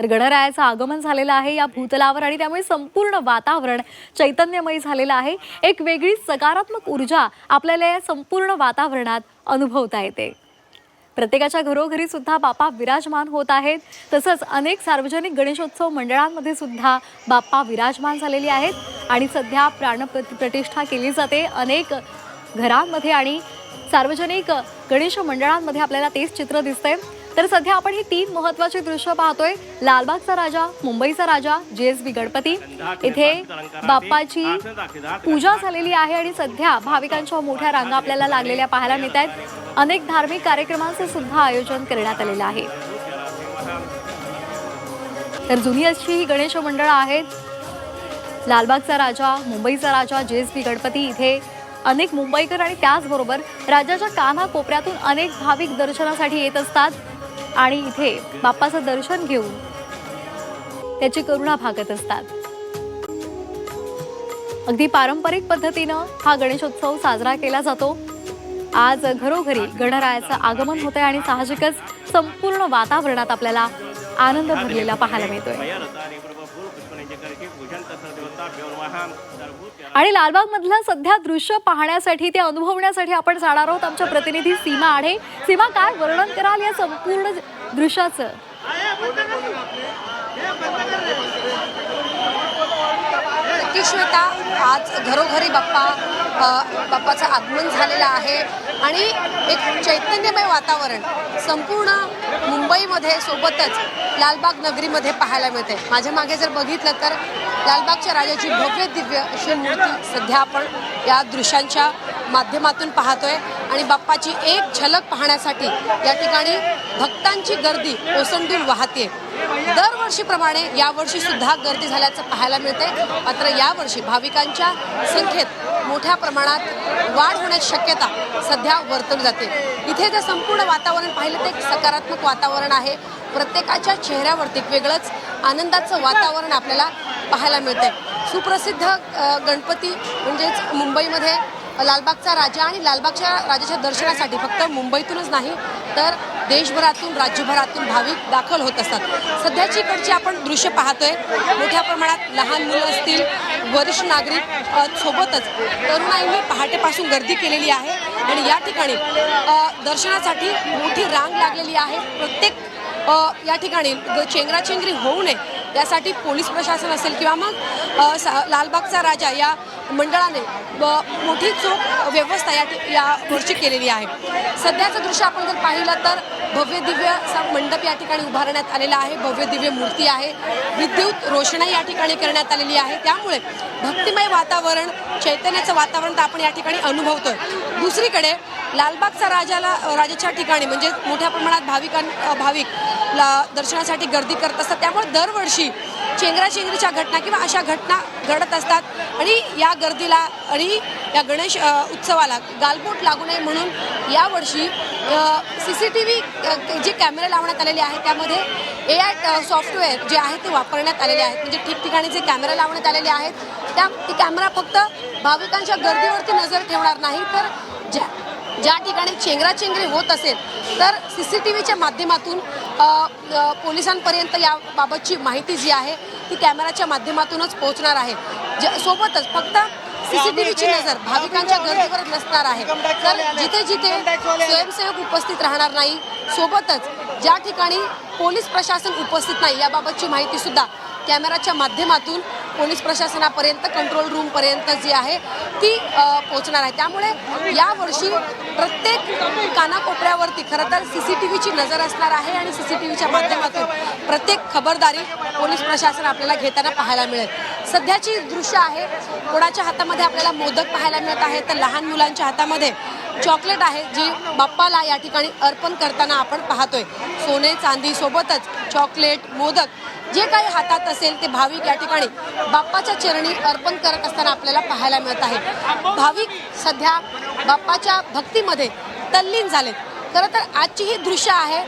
तर गणरायाचं आगमन झालेलं आहे या भूतलावर आणि त्यामुळे संपूर्ण वातावरण चैतन्यमय झालेलं आहे. एक वेगळी सकारात्मक ऊर्जा आपल्याला या संपूर्ण वातावरणात अनुभवता येते. प्रत्येकाच्या घरोघरी सुद्धा बाप्पा विराजमान होत आहेत. तसंच अनेक सार्वजनिक गणेशोत्सव मंडळांमध्ये सुद्धा बाप्पा विराजमान झालेली आहेत आणि सध्या प्राणप्रति प्रतिष्ठा केली जाते. अनेक घरांमध्ये आणि सार्वजनिक गणेश मंडळांमध्ये आपल्याला तेच चित्र दिसतंय. तर सध्या आपण ही तीन महत्वाची दृश्य पाहतोय. लालबागचा राजा मुंबईचा राजा जे एस बी गणपती. इथे बाप्पाची पूजा झालेली आहे आणि सध्या भाविकांच्या मोठ्या रांगा आपल्याला लागलेल्या पाहायला मिळत आहेत अनेक धार्मिक कार्यक्रमांचं सुद्धा आयोजन करण्यात आलेलं आहे. तर जुनी अशी ही गणेश मंडळं आहेत. लालबागचा राजा मुंबईचा राजा जे एस बी गणपती इथे अनेक मुंबईकर आणि त्याचबरोबर राज्याच्या काना कोपऱ्यातून अनेक भाविक दर्शनासाठी येत असतात. आणि इथे बाप्पाचं दर्शन घेऊन त्याची करुणा भागत असतात. अगदी पारंपरिक पद्धतीनं हा गणेशोत्सव साजरा केला जातो. आज घरोघरी गणरायाचं आगमन होतंय आणि साहजिकच संपूर्ण वातावरणात आपल्याला आनंद भरलेला पाहायला मिळतोय. आणि लालबाग मधलं सध्या दृश्य पाहण्यासाठी ते अनुभवण्यासाठी आपण जाणार आहोत. आमच्या प्रतिनिधी सीमा आढे सीमा काय वर्णन कराल या संपूर्ण दृश्याचं? श्वेता आज घरोघरी बाप्पा बाप्पाचं आगमन झालेलं आहे. आणि एक चैतन्यमय वातावरण संपूर्ण मुंबईमध्ये सोबतच लालबाग नगरीमध्ये पाहायला मिळते माझ्या मागे जर बघितलं तर लालबागच्या राजाची भव्य दिव्य अशी मूर्ती सध्या आपण या दृश्यांच्या माध्यमातून पाहतोय. आणि बाप्पाची एक झलक पाहण्यासाठी या ठिकाणी भक्तांची गर्दी ओसंडून वाहते दरवर्षीप्रमाणे यावर्षी सुद्धा गर्दी झाल्याचं पाहायला मिळते मात्र यावर्षी भाविकांच्या संख्येत मोठ्या प्रमाणात वाढ होण्याची शक्यता सध्या वर्तवली जाते. इथे जे संपूर्ण वातावरण पाहिलं तर एक सकारात्मक वातावरण आहे. प्रत्येकाच्या चेहऱ्यावरती एक वेगळंच आनंदाचं वातावरण आपल्याला पाहायला मिळतंय. सुप्रसिद्ध गणपती म्हणजेच मुंबईमध्ये लालबागचा राजा आणि लालबागच्या राजाच्या दर्शनासाठी फक्त मुंबईतूनच नाही तर देशभरातून राज्यभरातून भाविक दाखल होत असतात. सध्याची इकडची आपण दृश्य पाहतोय. मोठ्या प्रमाणात लहान मुलं असतील वरिष्ठ नागरिक सोबतच तरुणाईने पहाटेपासून गर्दी केलेली आहे. आणि या ठिकाणी दर्शनासाठी मोठी रांग लागलेली आहे. प्रत्येक या ठिकाणी चेंगराचेंगरी होऊ नये यासाठी पोलीस प्रशासन असेल किंवा मग लालबागचा राजा या मंडळाने मोठी चोख व्यवस्था या या वर्षी केलेली आहे. सध्याचं दृश्य आपण जर पाहिलं तर भव्य दिव्य असा मंडप या ठिकाणी उभारण्यात आलेला आहे. भव्य दिव्य मूर्ती आहे. विद्युत रोषणाई या ठिकाणी करण्यात आलेली आहे. त्यामुळे भक्तिमय वातावरण चैतन्याचं वातावरण तर आपण या ठिकाणी अनुभवतोय. दुसरीकडे लालबागचा राजाला राजाच्या ठिकाणी म्हणजे मोठ्या प्रमाणात भाविकां भाविक ला दर्शनासाठी गर्दी करत असतात. त्यामुळे दरवर्षी चेंगराचेंगरीच्या घटना किंवा अशा घटना घडत असतात आणि या गर्दीला आणि या गणेश उत्सवाला गालबोट लागू नये म्हणून यावर्षी C C T V J कॅमेरे लावण्यात आलेले आहेत त्यामध्ये ए आय सॉफ्टवेअर जे आहे ते वापरण्यात आलेले आहेत. म्हणजे ठिकठिकाणी जे कॅमेरे लावण्यात आलेले आहेत त्या ती कॅमेरा फक्त भाविकांच्या गर्दीवरती नजर ठेवणार नाही. तर ज्या ज्या ठिकाणी चेंगराचेंगरी होत असेल तर सी सी टी व्हीच्या माध्यमातून पोलिसांपर्यंत याबाबतची माहिती जी आहे ती कॅमेराच्या माध्यमातूनच पोहोचणार आहे. ज- सोबतच फक्त सीसीटीव्हीची नजर भाविकांच्या गर्दीवर नसणार आहे. तर जिथे जिथे स्वयंसेवक उपस्थित राहणार नाही सोबतच ज्या ठिकाणी पोलीस प्रशासन उपस्थित नाही याबाबतची माहिती सुद्धा कॅमेराच्या माध्यमातून पोलीस प्रशासनापर्यंत कंट्रोल रूमपर्यंत जी आहे ती पोचणार पोहोचणार आहे. त्यामुळे यावर्षी प्रत्येक कानाकोपऱ्यावरती खरं तर सी सी टी व्हीची नजर असणार आहे आणि सी सी टी व्हीच्या माध्यमातून प्रत्येक खबरदारी पोलीस प्रशासन आपल्याला घेताना पाहायला मिळेल. सध्याची दृश्य आहे कोणाच्या हातामध्ये आपल्याला मोदक पाहायला मिळत आहे तर लहान मुलांच्या हातामध्ये चॉकलेट आहे जी बाप्पाला या ठिकाणी अर्पण करताना आपण पाहतोय. सोने चांदी सोबतच चॉकलेट मोदक जे काही हातात असेल ते भाविक या ठिकाणी बाप्पाच्या चरणी अर्पण करत असताना आपल्याला पाहायला मिळत आहे. भाविक सध्या बाप्पाच्या भक्तीमध्ये तल्लीन झाले खरं तर आजची ही दृश्य आहे.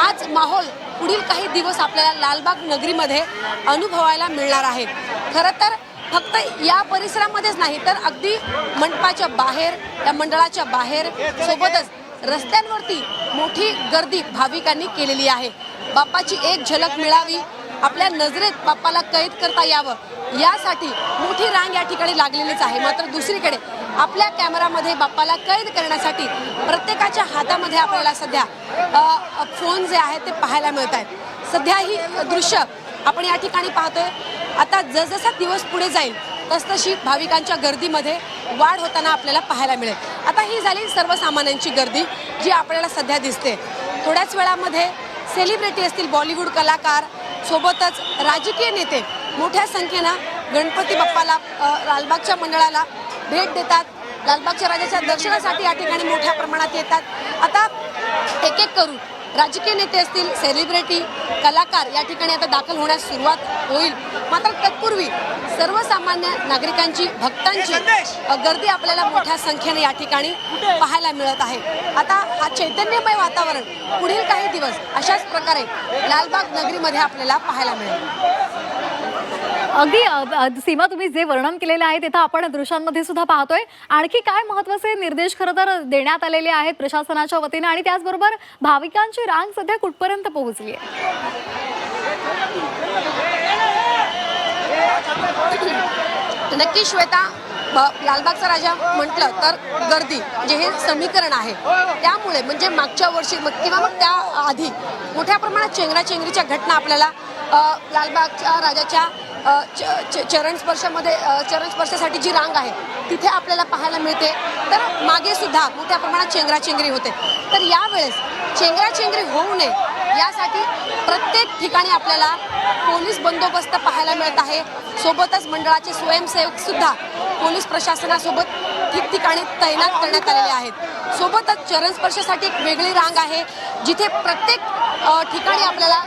आज माहोल पुढील काही दिवस आपल्याला लालबाग नगरीमध्ये अनुभवायला मिळणार आहे. खरं तर फक्त या परिसरामध्येच नाही तर अगदी मंडपाच्या बाहेर या मंडळाच्या बाहेर सोबतच रस्त्यांवरती मोठी गर्दी भाविकांनी केलेली आहे. बाप्पाची एक झलक मिळावी आपल्या नजरेत बाप्पाला कैद करता यावं यासाठी मोठी रांग या ठिकाणी लागलेलीच आहे. मात्र दुसरीकडे आपल्या कॅमेरामध्ये बाप्पाला कैद करण्यासाठी प्रत्येकाच्या हातामध्ये आपल्याला सध्या फोन जे आहेत ते पाहायला मिळत आहेत सध्या ही दृश्य आपण या ठिकाणी पाहतोय. आता जसजसा दिवस पुढे जाईल तसतशी भाविकांच्या गर्दीमध्ये वाढ होताना आपल्याला पाहायला मिळेल. आता ही झाली सर्वसामान्यांची गर्दी जी आपल्याला सध्या दिसते. थोड्याच वेळामध्ये सेलिब्रिटी असतील बॉलिवूड कलाकार सोबतच राजकीय नेते मोठ्या संख्येनं गणपती बाप्पाला लालबागच्या मंडळाला भेट देतात. लालबागच्या राजाच्या दर्शनासाठी या ठिकाणी मोठ्या प्रमाणात येतात. आता एक एक करून राजकीय नेते असतील सेलिब्रिटी कलाकार या ठिकाणी आता दाखल होण्यास सुरुवात होईल. मात्र तत्पूर्वी सर्वसामान्य नागरिकांची भक्तांची गर्दी आपल्याला मोठ्या संख्येने या ठिकाणी पाहायला मिळत आहे. आता हा चैतन्यमय वातावरण पुढील काही दिवस अशाच प्रकारे लालबाग नगरीमध्ये आपल्याला पाहायला मिळेल. अगदी अ, सीमा तुम्ही जे वर्णन केलेलं आहे तिथं आपण दृश्यांमध्ये सुद्धा पाहतोय. आणखी काय महत्त्वाचे निर्देश खरं तर देण्यात आलेले आहेत प्रशासनाच्या वतीने आणि त्याचबरोबर भाविकांची रांग सध्या कुठपर्यंत पोहोचली आहे? नक्की श्वेता ब- लालबागचा राजा म्हटलं तर गर्दी जे हे समीकरण आहे. त्यामुळे म्हणजे मागच्या वर्षी मग किंवा मग त्या आधी मोठ्या प्रमाणात चेंगराचेंगरीच्या घटना आपल्याला अ, लालबागच्या राजाच्या चरणस्पर्शामध्ये चरणस्पर्शासाठी जी रांग आहे तिथे आपल्याला पाहायला मिळते. तर मागे सुद्धा मोठ्या प्रमाणात चेंगराचेंगरी होते. तर यावेळेस चेंगराचेंगरी होऊ नये यासाठी प्रत्येक ठिकाणी आपल्याला पोलीस बंदोबस्त पाहायला मिळत आहे. सोबतच मंडळाचे स्वयंसेवक सुद्धा पोलीस प्रशासनासोबत ठिकठिकाणी तैनात करण्यात आलेले आहेत. सोबतच चरणस्पर्शासाठी एक वेगळी रांग आहे जिथे प्रत्येक ठिकाणी आपल्याला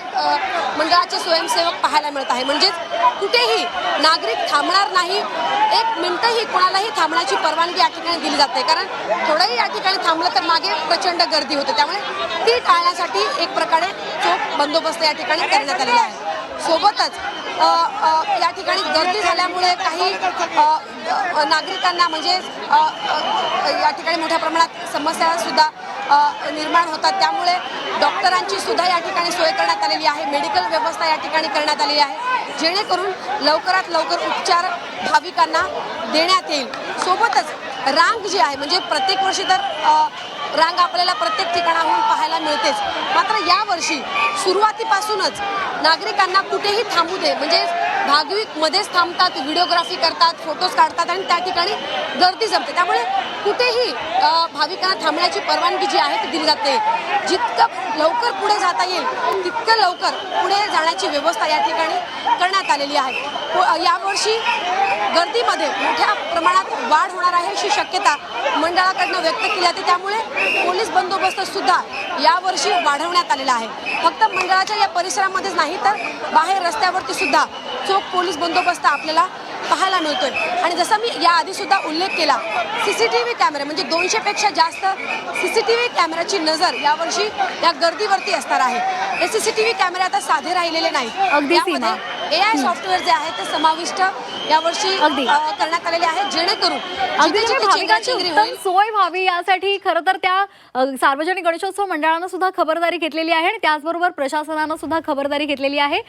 मंडळाचे स्वयंसेवक पाहायला मिळत आहे. म्हणजेच कुठेही नागरिक थांबणार नाही. एक मिनटंही कोणालाही थांबण्याची परवानगी या ठिकाणी दिली जाते कारण थोडंही या ठिकाणी थांबलं तर मागे प्रचंड गर्दी होते. त्यामुळे ती टाळण्यासाठी एक प्रकारे चोख बंदोबस्त या ठिकाणी करण्यात आलेला आहे. सोबतच या ठिकाणी गर्दी झाल्यामुळे काही नागरिकांना म्हणजे या ठिकाणी मोठ्या प्रमाणात समस्यासुद्धा निर्माण होतात. त्यामुळे डॉक्टरांची सुद्धा या ठिकाणी सोय करण्यात आलेली आहे. मेडिकल व्यवस्था या ठिकाणी करण्यात आलेली आहे. जेणेकरून लवकरात लवकर उपचार भाविकांना देण्यात येईल. सोबतच रांग जी आहे म्हणजे प्रत्येक वर्षी तर रांग आपल्याला प्रत्येक ठिकाणाहून पाहायला मिळतेच. मात्र यावर्षी सुरुवातीपासूनच नागरिकांना कुठेही थांबू दे म्हणजे भागविकमध्येच थांबतात व्हिडिओग्राफी करतात फोटोज काढतात आणि त्या ठिकाणी गर्दी जमते. त्यामुळे कुठेही भाविकांना थांबण्याची परवानगी जी आहे ती दिली जाते. जितकं लवकर पुढे जाता येईल तितकं लवकर पुढे जाण्याची व्यवस्था या ठिकाणी करण्यात आलेली आहे. हो, व यावर्षी गर्दीमध्ये मोठ्या प्रमाणात वाढ होणार आहे अशी शक्यता मंडळाकडनं व्यक्त केली जाते. त्यामुळे पोलीस बंदोबस्त सुद्धा यावर्षी वाढवण्यात आलेला आहे. फक्त मंडळाच्या या परिसरामध्येच नाही तर बाहेर रस्त्यावरती सुद्धा चोख पोलीस बंदोबस्त आपल्याला पाहायला मिळतोय. आणि जसं मी याआधी सुद्धा उल्लेख केला सीसीटीव्ही कॅमेरे म्हणजे दोनशे पेक्षा जास्त सीसीटीव्ही कॅमेऱ्याची नजर यावर्षी या गर्दीवरती असणार आहे. हे सीसीटीव्ही कॅमेरे आता साधे राहिलेले नाहीत. अगदी सीमा. ए आय सॉफ्टवेअर जे आहे ते समाविष्ट यावर्षी अगदी. अ, करण्यात आलेले आहे. जेणेकरून अगदी जिथे म्हणजे जिथे भाविकांची चेंगराचेंगरी उत्तम होईल सोय व्हावी यासाठी खरं तर त्या अ, सार्वजनिक गणेशोत्सव मंडळानं सुद्धा खबरदारी घेतलेली आहे आणि त्याचबरोबर प्रशासनानं सुद्धा खबरदारी घेतलेली आहे.